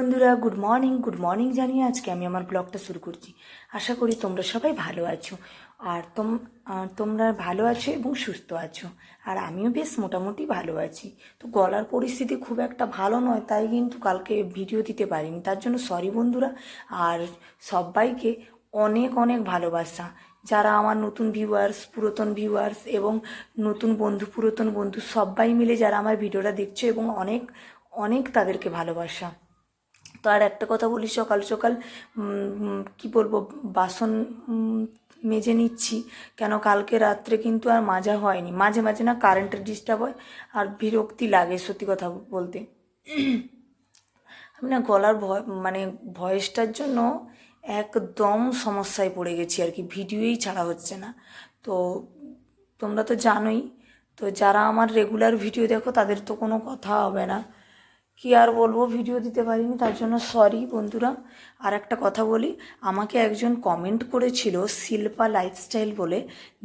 বন্ধুরা good morning good morning জানিয়ে আজকে আমি আমার ব্লগটা শুরু করছি। আশা করি তোমরা সবাই ভালো আছো। আর তোম তোমরা ভালো আছো এবং সুস্থ আছো। আর আমিও বেশ মোটামুটি ভালো আছি। তো গলার পরিস্থিতি খুব একটা ভালো নয়, তাই কিন্তু কালকে ভিডিও দিতে পারিনি। তার জন্য সরি বন্ধুরা। আর সবাইকে অনেক অনেক ভালোবাসা। যারা আমার নতুন ভিউয়ার্স পুরাতন ভিউয়ার্স এবং নতুন বন্ধু, পুরাতন বন্ধু সবাই মিলে যারা আমার ভিডিওটা দেখছ এবং অনেক অনেক তাদেরকে ভালোবাসা। তো আর একটা কথা বলি, সকাল সকাল কি বলব, বাসন মেজে নিচ্ছি। কেন কালকে রাত্রে কিন্তু আর মাজা হয়নি। মাঝে মাঝে না কারেন্টের ডিস্টার্ব হয় আর বিরক্তি লাগে সত্যি কথা বলতে। আমি না গলার ভয় মানে ভয়েসটার জন্য একদম সমস্যায় পড়ে গেছি আর কি। ভিডিওই ছাড়া হচ্ছে না। তো তোমরা তো জানোই, তো যারা আমার রেগুলার ভিডিও দেখো তাদের তো কোনো কথা হবে না। কি আর বলব ভিডিও দিতে পারিনি, তার জন্য সরি বন্ধুরা। আর একটা কথা বলি, আমাকে একজন কমেন্ট করেছিল শিল্পা লাইফস্টাইল বলে।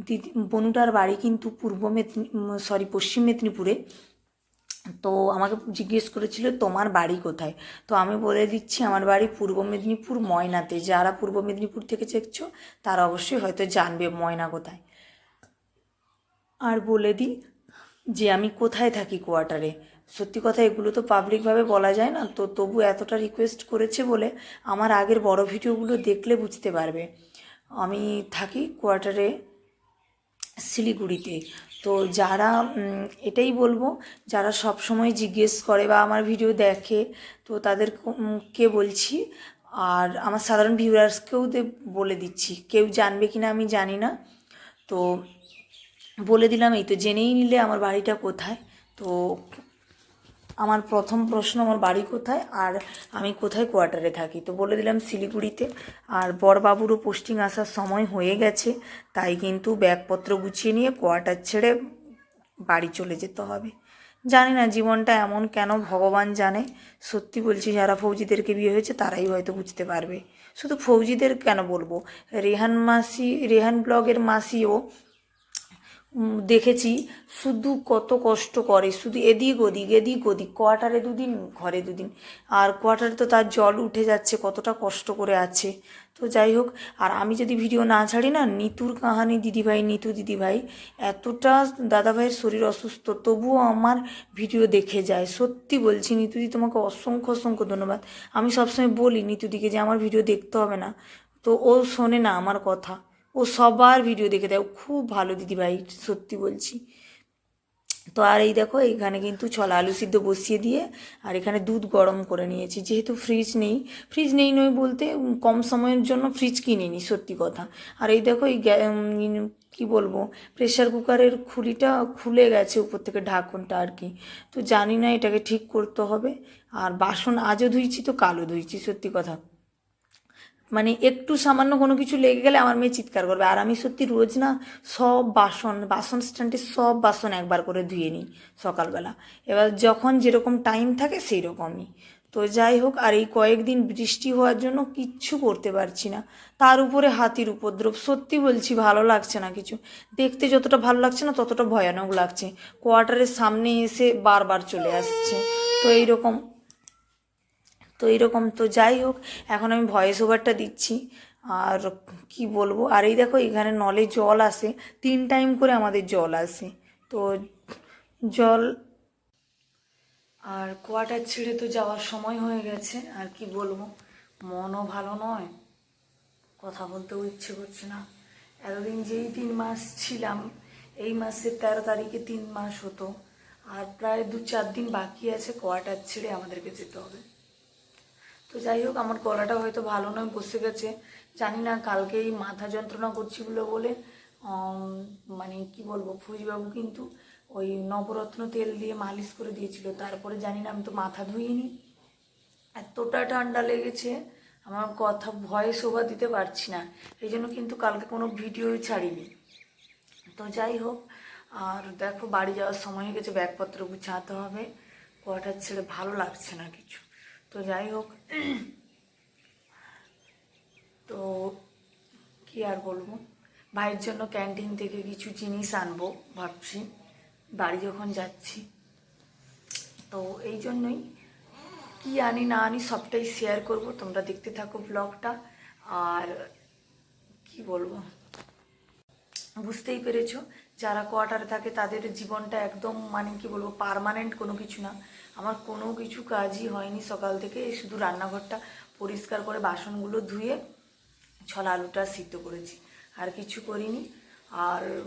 দিদি, বনুটার বাড়ি কিন্তু পূর্ব মেদিনী সরি পশ্চিম মেদিনীপুরে। তো আমাকে জিজ্ঞেস করেছিল, তোমার বাড়ি কোথায়? তো আমি বলে দিচ্ছি, আমার বাড়ি পূর্ব মেদিনীপুর, ময়নাতে। যারা পূর্ব মেদিনীপুর থেকে দেখছ, তারা অবশ্যই হয়তো জানবে ময়না কোথায়। আর বলে দিই যে, আমি কোথায় থাকি কোয়ার্টারে সত্যি কথা, এগুলো তো পাবলিকভাবে বলা যায় না। তো তবু এতটা রিকোয়েস্ট করেছে বলে আমার আগের বড় ভিডিওগুলো দেখলে বুঝতে পারবে। আমি থাকি কোয়ার্টারে শিলিগুড়িতে। তো যারা এটাই বলব, যারা সব সময় জিজ্ঞেস করে বা আমার ভিডিও দেখে, তো তাদের কে বলছি? আর আমার সাধারণ ভিউয়ার্সকেও বলে দিচ্ছি। কেউ জানবে কিনা আমি জানি না। তো বলে দিলাম, এই তো জেনেই নিলে আমার বাড়িটা কোথায়? তো আমার প্রথম প্রশ্ন, আমার বাড়ি কোথায় আর আমি কোথায় কোয়ার্টারে থাকি? তো বলে দিলাম শিলিগুড়িতে। আর বরবাবুরও পোস্টিং আসার সময় হয়ে গেছে, তাই কিন্তু ব্যাগপত্র গুছিয়ে নিয়ে কোয়ার্টার ছেড়ে বাড়ি চলে যেতে হবে। জানি না জীবনটা এমন কেন ভগবান জানে। সত্যি বলছি, যারা ফৌজিদেরকে বিয়ে হয়েছে, তারাই হয়তো বুঝতে পারবে। শুধু ফৌজিদের কেন বলব? রেহান মাসি, রেহান ব্লগের মাসিও দেখেছি, শুধু কত কষ্ট করে, শুধু এদিক ওদিক এদিক ওদিক, কোয়ার্টারে দুদিন, ঘরে দুদিন, আর কোয়ার্টারে তো তার জল উঠে যাচ্ছে, কতটা কষ্ট করে আছে। তো যাই হোক, আর আমি যদি ভিডিও না ছাড়ি না, নিতুর কাহানি দিদিভাই, নিতু দিদিভাই, এতটা দাদাভাইয়ের শরীর অসুস্থ, তবুও আমার ভিডিও দেখে যায়। সত্যি বলছি, নিতুদি, তোমাকে অসংখ্য অসংখ্য ধন্যবাদ। আমি সবসময় বলি, নিতুদিকে যে আমার ভিডিও দেখতে হবে না। তো ও শোনে না আমার কথা। ও সবার ভিডিও দেখে দেয়। খুব ভালো দিদিভাই, সত্যি বলছি। তো আর এই দেখো এইখানে কিন্তু ছলা আলু সিদ্ধ বসিয়ে দিয়ে আর এখানে দুধ গরম করে নিয়েছি। যেহেতু ফ্রিজ নেই ফ্রিজ নেই নয় বলতে কম সময়ের জন্য ফ্রিজ কিনিনি, সত্যি কথা। আর এই দেখো, এই কি বলব প্রেশার কুকারের খুলিটা খুলে গেছে উপর থেকে ঢাকনটা আর কি। তো জানি না এটাকে ঠিক করতে হবে। আর বাসন আজও ধুইছি তো কালো ধুইছি, সত্যি কথা। মানে একটু সামান্য কোনো কিছু লেগে গেলে আমার মেয়ে চিৎকার করবে। আর আমি সত্যি রোজ না সব বাসন বাসন স্ট্যান্ডে সব বাসন একবার করে ধুয়ে নিই সকালবেলা। এবার যখন যেরকম টাইম থাকে সেই রকমই তো যাই হোক, আর এই কয়েকদিন বৃষ্টি হওয়ার জন্য কিচ্ছু করতে পারছি না। তার উপরে হাতির উপদ্রব, সত্যি বলছি ভালো লাগছে না কিছু। দেখতে যতটা ভালো লাগছে না ততটা ভয়ানক লাগছে। কোয়ার্টারের সামনে এসে বারবার চলে আসছে। তো এইরকম তো এরকম তো যাই হোক, এখন আমি ভয়েস ওভারটা দিচ্ছি। আর কি বলব? আর এই দেখো, এখানে নলে জল আসে, তিন টাইম করে আমাদের জল আসে। তো জল আর কোয়াটার ছেড়ে তো যাওয়ার সময় হয়ে গেছে, আর কি বলব? মনও ভালো নয়, কথা বলতেও ইচ্ছে করছে না। এতদিন যেই তিন মাস ছিলাম, এই মাসের তেরো তারিখে তিন মাস হতো। আর প্রায় দু চার দিন বাকি আছে কোয়ার্টার ছেড়ে আমাদেরকে যেতে হবে। তো যাই হোক, আমার গলাটা হয়তো ভালো নয়, বসে গেছে। জানি না কালকেই মাথা যন্ত্রণা করছিল বলে মানে কি বলব ফৌজিবাবু কিন্তু ওই নবরত্ন তেল দিয়ে মালিশ করে দিয়েছিল। তারপরে জানি না আমি তো মাথা ধুইনি। এতটা ঠান্ডা লেগেছে, আমার কথা ভয়ে শোভা দিতে পারছি না। এই জন্য কিন্তু কালকে কোনো ভিডিওই ছাড়িনি। তো যাই হোক, আর দেখো, বাড়ি যাওয়ার সময় হয়ে গেছে, ব্যাগপত্র গুছাতে হবে। কোয়াটার ছেড়ে ভালো লাগছে না কিছু। তো যাই হোক। তো কি আর বলব? ভাইয়ের জন্য ক্যান্টিন থেকে কিছু জিনিস আনব ভাবছি। বাড়ি যখন যাচ্ছি। তো এই জন্যই কি আনি না আনি সবটাই শেয়ার করব। তোমরা দেখতে থাকো ব্লগটা আর কি বলব? বুঝতেই পেরেছ? যারা কোয়ার্টারে থাকে, তাদের জীবনটা একদম মানে কি বলব পার্মানেন্ট কোনো কিছু না। আমার কোনো কিছু কাজই হয়নি সকাল থেকে শুধু রান্নাঘরটা পরিষ্কার করে বাসনগুলো ধুয়ে ছলা আলুটা সিদ্ধ করেছি। আর কিছু করিনি। আর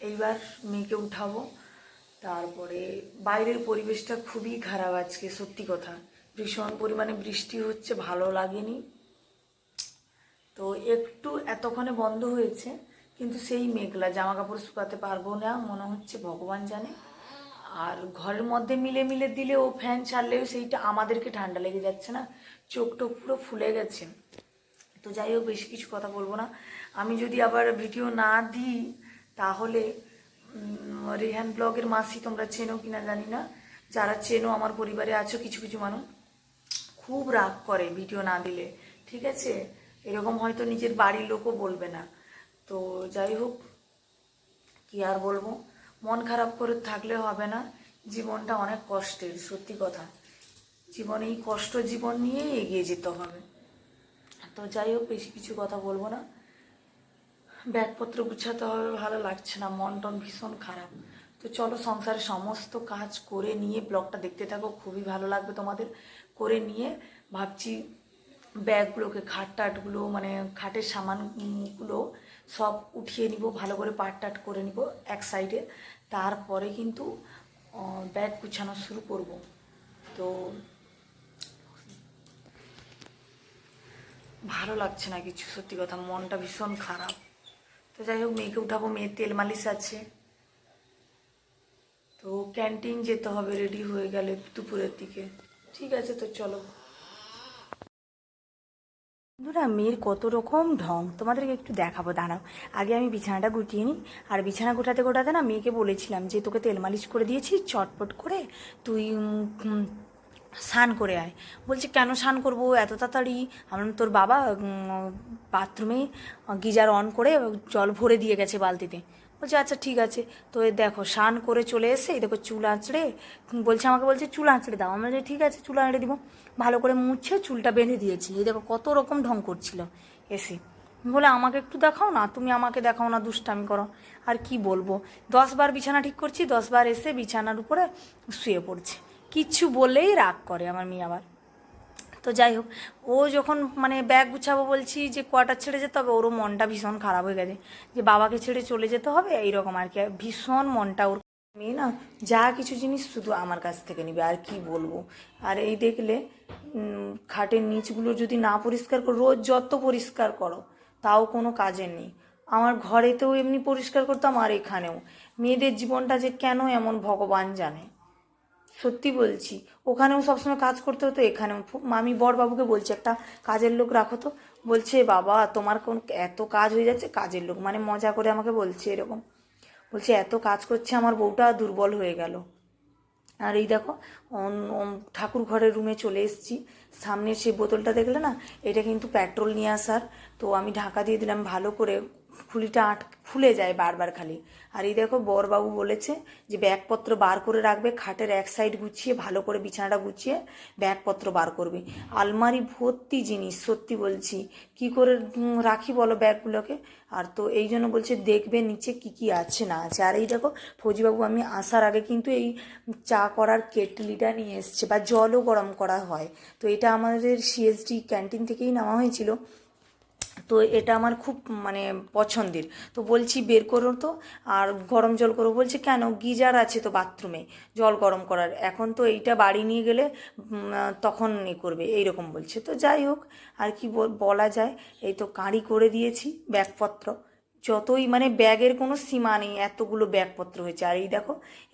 এইবার মেয়েকে উঠাবো। তারপরে বাইরের পরিবেশটা খুবই খারাপ আজকে, সত্যি কথা। ভীষণ পরিমাণে বৃষ্টি হচ্ছে, ভালো লাগেনি। তো একটু এতক্ষণে বন্ধ হয়েছে। কিন্তু সেই মেঘলা জামা কাপড় শুকাতে পারব না, মনে হচ্ছে ভগবান জানে। আর ঘরের মধ্যে মিলে মিলে দিলে ও ফ্যান ছাড়লেও সেইটা আমাদেরকে ঠান্ডা লেগে যাচ্ছে না চোখ টোক পুরো ফুলে গেছে। তো যাই হোক, বেশি কিছু কথা বলব না। আমি যদি আবার ভিডিও না দিই, তাহলে রেহান ব্লগের মাসি তোমরা চেনো কিনা জানি না। যারা চেনো, আমার পরিবারে আছো কিছু কিছু মানুষ, খুব রাগ করে ভিডিও না দিলে, ঠিক আছে? এরকম হয়তো নিজের বাড়ির লোকও বলবে না। তো যাই হোক, কি আর বলব? মন খারাপ করে থাকলে হবে না। জীবনটা অনেক কষ্টের, সত্যি কথা। জীবনে, এই কষ্ট জীবন নিয়েই এগিয়ে যেতে হবে। তো যাই হোক, বেশি কিছু কথা বলব না। ব্যাগপত্র গুছাতে হবে, ভালো লাগছে না, মন টন ভীষণ খারাপ। তো চলো, সংসারের সমস্ত কাজ করে নিয়ে ব্লগটা দেখতে থাকো, খুবই ভালো লাগবে তোমাদের। করে নিয়ে ভাবছি ব্যাগগুলোকে খাট টাটগুলো মানে খাটের সামানগুলো সব উঠিয়ে নিব, ভালো করে পাট টাট করে নিব এক সাইডে তারপরে কিন্তু ব্যাগ গুছানো শুরু করব। তো ভালো লাগছে না কিছু, সত্যি কথা, মনটা ভীষণ খারাপ। তো যাই হোক, মেয়েকে উঠাবো, মেয়ের তেল মালিশ আছে। তো ক্যান্টিন যেতে হবে রেডি হয়ে গেলে দুপুরের দিকে। ঠিক আছে, তো চলো। বন্ধুরা, মেয়ের কত রকম ঢং। তোমাদেরকে একটু দেখাবো, দাঁড়াও। আগে আমি বিছানাটা গুটিয়ে নিই। আর বিছানা গোটাতে গোটাতে না মেয়েকে বলেছিলাম যে, তোকে তেল মালিশ করে দিয়েছি, চটপট করে তুই স্নান করে আয়। বলছে, কেন স্নান করব? এত তাড়াতাড়ি? আমার তোর বাবা বাথরুমে গিজার অন করে জল ভরে দিয়ে গেছে বালতিতে। বলছে আচ্ছা ঠিক আছে। তো দেখো স্নান করে চলে এসে এই দেখো চুল আঁচড়ে বলছে আমাকে বলছে চুল আঁচড়ে দাও। বলছি, ঠিক আছে চুল আঁচড়ে দিব। ভালো করে মুছে চুলটা বেঁধে দিয়েছি। এই দেখো কত রকম ঢং করছিল এসে। বলে আমাকে একটু দেখাও না তুমি আমাকে দেখাও না দুষ্টামি করো। আর কি বলব? দশ বার বিছানা ঠিক করছি দশ বার এসে বিছানার উপরে শুয়ে পড়ছে। কিচ্ছু বলেই রাগ করে আমার মেয়ে আবার। তো যাই হোক, ও যখন মানে ব্যাগ গুছাবো বলছি যে কোয়ার্টার ছেড়ে যেতে হবে, ওরও মনটা ভীষণ খারাপ হয়ে গেছে। যে বাবাকে ছেড়ে চলে যেতে হবে, এইরকম আর কি। ভীষণ মনটা ওর মেয়ে না, যা কিছু জিনিস শুধু আমার কাছ থেকে নিবে, আর কি বলব? আর এই দেখলে খাটের নিচগুলো যদি না পরিষ্কার করো, রোজ যত পরিষ্কার করো, তাও কোনো কাজের নেই। আমার ঘরেতেও এমনি পরিষ্কার করতাম, আর এখানেও। মেয়েদের জীবনটা যে কেন এমন ভগবান জানে? সত্যি বলছি। ওখানেও সবসময় কাজ করতে হতো, এখানেও। আমি বড়বাবুকে বলছি, একটা কাজের লোক রাখো তো। বলছে, বাবা, তোমার কোন এত কাজ হয়ে যাচ্ছে? কাজের লোক মানে মজা করে আমাকে বলছে এরকম। বলছে, এত কাজ করছে আমার বউটা, দুর্বল হয়ে গেল। আর এই দেখো ঠাকুর ঘরের রুমে চলে এসেছি। সামনের সেই বোতলটা দেখলে না, এটা কিন্তু পেট্রোল নিয়ে আসার। তো আমি ঢাকা দিয়ে দিলাম ভালো করে। খুলিটা আট, খুলে যায় বারবার খালি। আর এই দেখো বরবাবু বলেছে যে ব্যাগপত্র বার করে রাখবে, খাটের এক সাইড গুছিয়ে, ভালো করে বিছানাটা গুছিয়ে ব্যাগপত্র বার করবে। আলমারি ভর্তি জিনিস, সত্যি বলছি। কি করে রাখি বলো ব্যাগগুলোকে? আর তো এই জন্য বলছে দেখবে নিচে কি কি আছে না আছে। আর এই দেখো ফৌজিবাবু, আমি আসার আগে কিন্তু এই চা করার কেটলিটা নিয়ে এসছে বা জলও গরম করা হয়। তো এটা আমাদের সিএসডি ক্যান্টিন থেকেই নেওয়া হয়েছিল। তো এটা আমার খুব মানে পছন্দের। তো বলছি বের করো তো, আর গরম জল করো। বলছে, কেন? গিজার আছে তো বাথরুমে, জল গরম করার। এখন তো এইটা বাড়ি নিয়ে গেলে তখন এ করবে। এইরকম বলছে। তো যাই হোক, আর কি বলা যায়, এই তো কাঁড়ি করে দিয়েছি, ব্যাগপত্র। যতই মানে ব্যাগের কোনো সীমা নেই, এতগুলো ব্যাগপত্র হয়েছে। আর এই দেখো,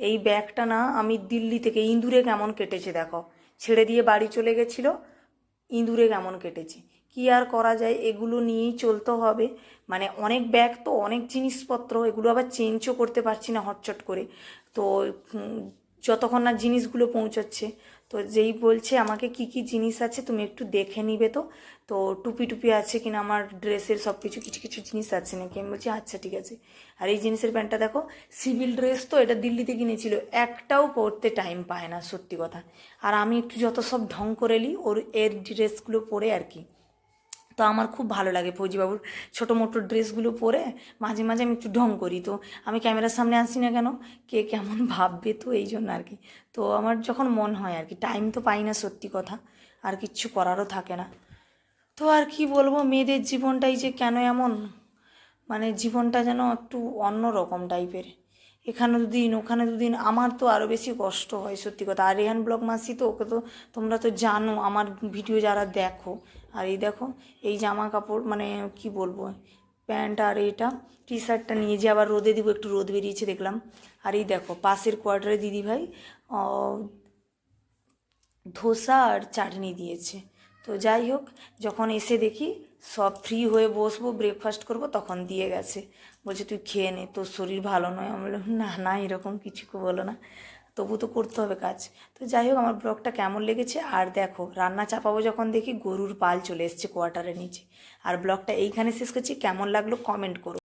এই ব্যাগটা না আমি দিল্লি থেকে, ইঁদুরে কেমন কেটেছে দেখো। ছেড়ে দিয়ে বাড়ি চলে গেছিল, ইঁদুরে কেমন কেটেছে। কি আর করা যায় এগুলো নিয়েই চলতে হবে। মানে অনেক ব্যাগ তো, অনেক জিনিসপত্র, এগুলো আবার চেঞ্জও করতে পারছি না হটচট করে। তো যতক্ষণ না জিনিসগুলো পৌঁছাচ্ছে, তো যেই বলছে আমাকে কি কি জিনিস আছে তুমি একটু দেখে নিবে তো। তো টুপি টুপি আছে কিনা, আমার ড্রেসের সব কিছু কিছু কিছু জিনিস আছে নাকি? আমি বলছি আচ্ছা ঠিক আছে। আর এই জিনিসের প্যান্টটা দেখো সিভিল ড্রেস তো এটা দিল্লিতে কিনেছিল, একটাও পরতে টাইম পায় না, সত্যি কথা। আর আমি একটু যত সব ঢং করে নিই ওর এর ড্রেসগুলো পরে আর কি। তো আমার খুব ভালো লাগে ফৌজিবাবুর ছোটো মোটো ড্রেসগুলো পরে মাঝে মাঝে আমি একটু ঢং করি। তো আমি ক্যামেরার সামনে আসি না কেন? কে কেমন ভাববে তো এই জন্য আর কি। তো আমার যখন মন হয় আর কি টাইম তো পাই না সত্যি কথা, আর কিচ্ছু করারও থাকে না। তো আর কি বলব, মেয়েদের জীবনটাই যে কেন এমন? মানে জীবনটা যেন একটু অন্য রকম টাইপের এখানে দুদিন, ওখানে দুদিন আমার তো আরও বেশি কষ্ট হয় সত্যি কথা। আর রেহান ব্লগ মাসি তো, ওকে তো তোমরা তো জানো, আমার ভিডিও যারা দেখো আর এই দেখো, এই জামা কাপড় মানে কি বলব, প্যান্ট আর এটা টি শার্টটা নিয়ে যে আবার রোদে দিব, একটু রোদ বেরিয়েছে দেখলাম। আর এই দেখো, পাশের কোয়ার্টারে দিদিভাই ধোসা আর চাটনি দিয়েছে। তো যাই হোক, যখন এসে দেখি, সব ফ্রি হয়ে বসবো ব্রেকফাস্ট করব, তখন দিয়ে গেছে। বলছে, তুই খেয়ে নে, তোর শরীর ভালো নয়। আমি বললাম, না না, এরকম কিছু বলো না। তবু তো করতে হবে কাজ। তো যাই হোক, আমার ব্লগটা কেমন লেগেছে? আর দেখো, রান্না চাপাবো যখন দেখি গরুর পাল চলে এসছে কোয়ার্টারের নিচে। আর ব্লগটা এইখানে শেষ করছি। কেমন লাগল কমেন্ট করো।